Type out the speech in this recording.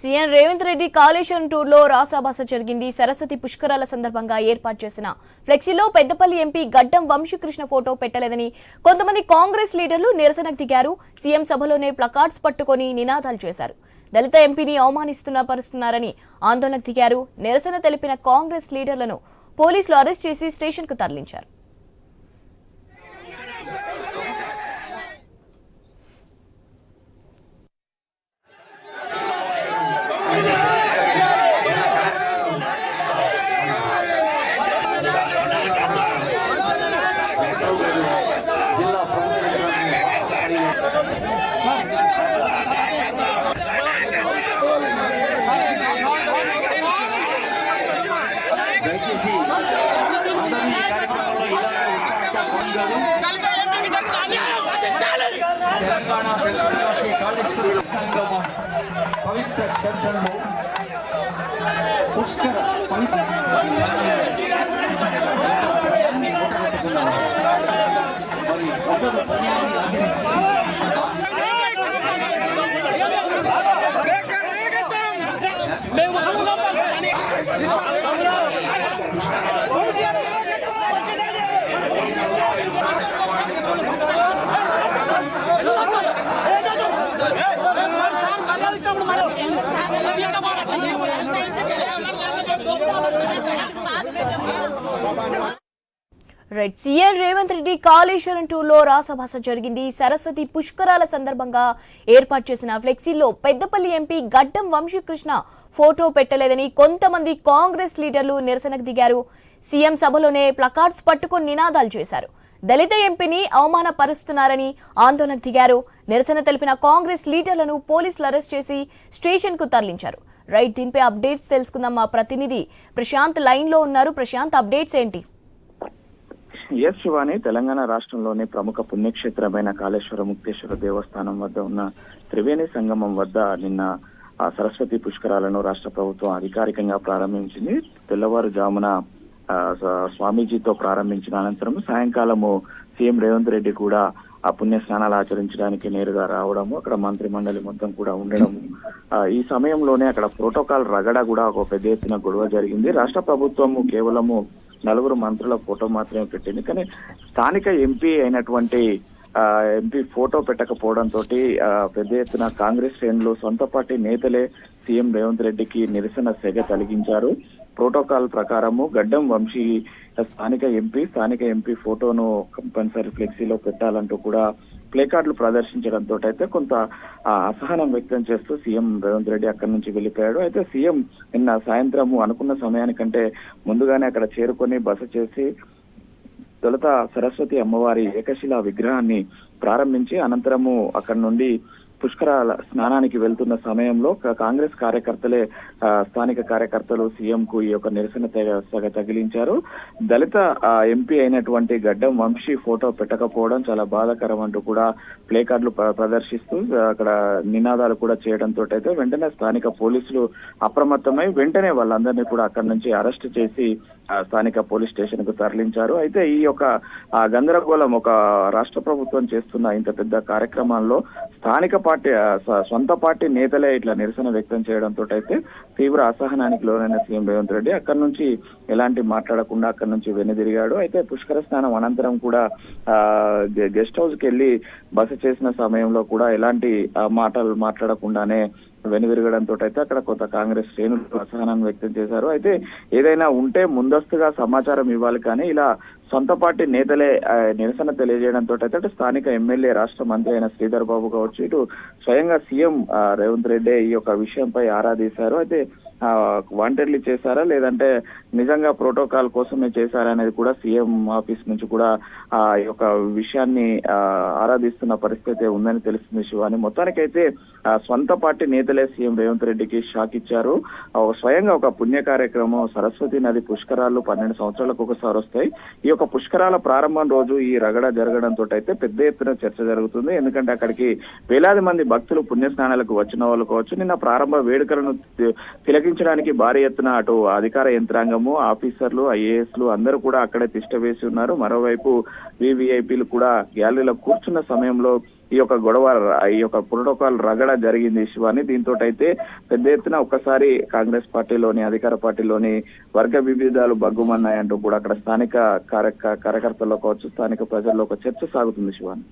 CM Revanth Reddy Kaleshwaram టూర్లో రాసాబాస జరిగింది. సరస్వతి పుష్కరాల సందర్భంగా ఏర్పాటు చేసిన ఫ్లెక్సీలో పెద్దపల్లి ఎంపీ గడ్డం వంశీకృష్ణ ఫోటో పెట్టలేదని కొంతమంది కాంగ్రెస్ లీడర్లు నిరసనకు దిగారు. సీఎం సభలోనే ప్లకార్డ్స్ పట్టుకొని నినాదాలు చేశారు. దళిత ఎంపీని అవమానిస్తున్న పరుస్తున్నారని ఆందోళనకు దిగారు. నిరసన తెలిపిన కాంగ్రెస్ లీడర్లను పోలీసులు అరెస్ట్ చేసి స్టేషన్కు తరలించారు. తెలంగాణ ప్రజాస్వామ్య కాళేశ్వర సంగమం పవిత్ర క్షేత్రంలో పుష్కర పవిత్ర పుణ్యాన్ని మూటగట్టుకున్నారు. మరి ఒకరు పుణ్యాన్ని ఆచరిస్తే రైట్ సీఎం రేవంత్ రెడ్డి కాళేశ్వరం టూర్లో రాసభాస జరిగింది. సరస్వతి పుష్కరాల సందర్భంగా ఏర్పాటు చేసిన ఫ్లెక్సీలో పెద్దపల్లి ఎంపీ గడ్డం వంశీకృష్ణ ఫోటో పెట్టలేదని కొంతమంది కాంగ్రెస్ లీడర్లు నిరసనకు దిగారు. సీఎం సభలోనే ప్లకార్డ్స్ పట్టుకొని నినాదాలు చేశారు. దళిత ఎంపీని అవమానపరుస్తున్నారని ఆందోళనకు దిగారు. నిరసన తెలిపిన కాంగ్రెస్ లీడర్లను పోలీసులు అరెస్ట్ చేసి స్టేషన్కు తరలించారు. రైట్ దీనిపై అప్డేట్స్ తెలుసుకుందాం మా ప్రతినిధి. ప్రశాంత్ లైన్లో ఉన్నారు. ప్రశాంత్ అప్డేట్స్ ఏంటి? ఎస్ శివాని. తెలంగాణ రాష్ట్రంలోని ప్రముఖ పుణ్యక్షేత్రమైన కాళేశ్వర ముక్తేశ్వర దేవస్థానం వద్ద ఉన్న త్రివేణి సంగమం వద్ద నిన్న ఆ సరస్వతి పుష్కరాలను రాష్ట్ర ప్రభుత్వం అధికారికంగా ప్రారంభించింది. తెల్లవారుజామున స్వామీజీతో ప్రారంభించిన అనంతరం సాయంకాలము సీఎం రేవంత్ రెడ్డి కూడా ఆ పుణ్య స్నానాలు ఆచరించడానికి నేరుగా రావడము అక్కడ మంత్రి మండలి మొత్తం కూడా ఉండడము. ఈ సమయంలోనే అక్కడ ప్రోటోకాల్ రగడ కూడా ఒక పెద్ద ఎత్తున గొడవ జరిగింది. రాష్ట్ర ప్రభుత్వము కేవలము నలుగురు మంత్రుల ఫోటో మాత్రమే పెట్టింది. కానీ స్థానిక ఎంపీ అయినటువంటి ఆ, ఎంపీ ఫోటో పెట్టకపోవడంతో పెద్ద ఎత్తున కాంగ్రెస్ శ్రేణులు సొంత పార్టీ నేతలే సీఎం రేవంత్ రెడ్డికి నిరసన సెగ తొలగించారు. ప్రోటోకాల్ ప్రకారము గడ్డం వంశీ స్థానిక ఎంపీ స్థానిక ఎంపీ ఫోటోను కంపల్సరీ ఫ్లెక్సీలో పెట్టాలంటూ కూడా ప్లేకార్డులు ప్రదర్శించడంతో అయితే కొంత అసహనం వ్యక్తం చేస్తూ సీఎం రేవంత్ రెడ్డి అక్కడి నుంచి వెళ్ళిపోయాడు. అయితే సీఎం నిన్న సాయంత్రము అనుకున్న సమయానికంటే ముందుగానే అక్కడ చేరుకొని బస చేసి తొలుత సరస్వతి అమ్మవారి ఏకశిలా విగ్రహాన్ని ప్రారంభించి అనంతరము అక్కడి నుండి పుష్కరాల స్నానానికి వెళ్తున్న సమయంలో కాంగ్రెస్ కార్యకర్తలే స్థానిక కార్యకర్తలు సీఎం కు ఈ యొక్క నిరసన తెగ తగిలించారు. దళిత ఎంపీ అయినటువంటి గడ్డం వంశీ ఫోటో పెట్టకపోవడం చాలా బాధాకరం అంటూ కూడా ప్లే కార్డులు ప్రదర్శిస్తూ అక్కడ నినాదాలు కూడా చేయడంతో అయితే వెంటనే స్థానిక పోలీసులు అప్రమత్తమై వెంటనే వాళ్ళందరినీ కూడా అక్కడి నుంచి అరెస్ట్ చేసి స్థానిక పోలీస్ స్టేషన్కు తరలించారు. అయితే ఈ యొక్క గందరగోళం ఒక రాష్ట్ర ప్రభుత్వం చేస్తున్న ఇంత పెద్ద కార్యక్రమాల్లో స్థానిక పార్టీ స- సొంత పార్టీ నేతలే ఇట్లా నిరసన వ్యక్తం చేయడంతో అయితే తీవ్ర అసహనానికి లోనైన సీఎం రేవంత్ రెడ్డి అక్కడి నుంచి ఎలాంటి మాట్లాడకుండా అక్కడి నుంచి వెనుదిరిగాడు. అయితే పుష్కర స్నానం అనంతరం కూడా ఆ గె- గెస్ట్ హౌస్కి వెళ్ళి బస చేసిన సమయంలో కూడా ఎలాంటి మాటలు మాట్లాడకుండానే వెనువిరగడంతో అయితే అక్కడ కొంత కాంగ్రెస్ శ్రేణులు అసహనాన్ని వ్యక్తం చేశారు. అయితే ఏదైనా ఉంటే ముందస్తుగా సమాచారం ఇవ్వాలి కానీ ఇలా సొంత పార్టీ నేతలే నిరసన తెలియజేయడంతో అయితే అటు స్థానిక ఎమ్మెల్యే రాష్ట్ర మంత్రి అయిన శ్రీధర్ బాబు కావచ్చు ఇటు స్వయంగా సీఎం రేవంత్ రెడ్డి ఈ యొక్క విషయంపై ఆరా తీశారు. అయితే వాంటెడ్లీ చేశారా లేదంటే నిజంగా ప్రోటోకాల్ కోసమే చేశారా అనేది కూడా సీఎం ఆఫీస్ నుంచి కూడా ఆ ఈ యొక్క విషయాన్ని ఆ, ఆరాధిస్తున్న పరిస్థితి ఉందని తెలుస్తుంది శివాని. మొత్తానికైతే ఆ, సొంత పార్టీ నేతలే సీఎం రేవంత్ రెడ్డికి షాక్ ఇచ్చారు. స్వయంగా ఒక పుణ్య కార్యక్రమం సరస్వతి నది పుష్కరాలు పన్నెండు సంవత్సరాలకు ఒకసారి వస్తాయి. ఈ యొక్క పుష్కరాల ప్రారంభం రోజు ఈ రగడ జరగడంతో అయితే పెద్ద ఎత్తున చర్చ జరుగుతుంది. ఎందుకంటే అక్కడికి వేలాది మంది భక్తులు పుణ్యస్నానాలకు వచ్చిన వాళ్ళు కావచ్చు. నిన్న ప్రారంభ వేడుకలను తిలకి తిలకించడానికి భారీ ఎత్తున అటు అధికార యంత్రాంగము ఆఫీసర్లు ఐఏఎస్లు అందరూ కూడా అక్కడే తిష్ట వేసి ఉన్నారు. మరోవైపు వివిఐపీలు కూడా గ్యాలరీలో కూర్చున్న సమయంలో ఈ యొక్క గొడవ ఈ యొక్క ప్రోటోకాల్ రగడ జరిగింది శివాని. దీంతో అయితే పెద్ద ఎత్తున ఒక్కసారి కాంగ్రెస్ పార్టీలోని అధికార పార్టీలోని వర్గ విభేదాలు బగ్గుమన్నాయంటూ కూడా అక్కడ స్థానిక కార్య కార్యకర్తల్లో కావచ్చు స్థానిక ప్రజల్లో ఒక చర్చ సాగుతుంది శివాని.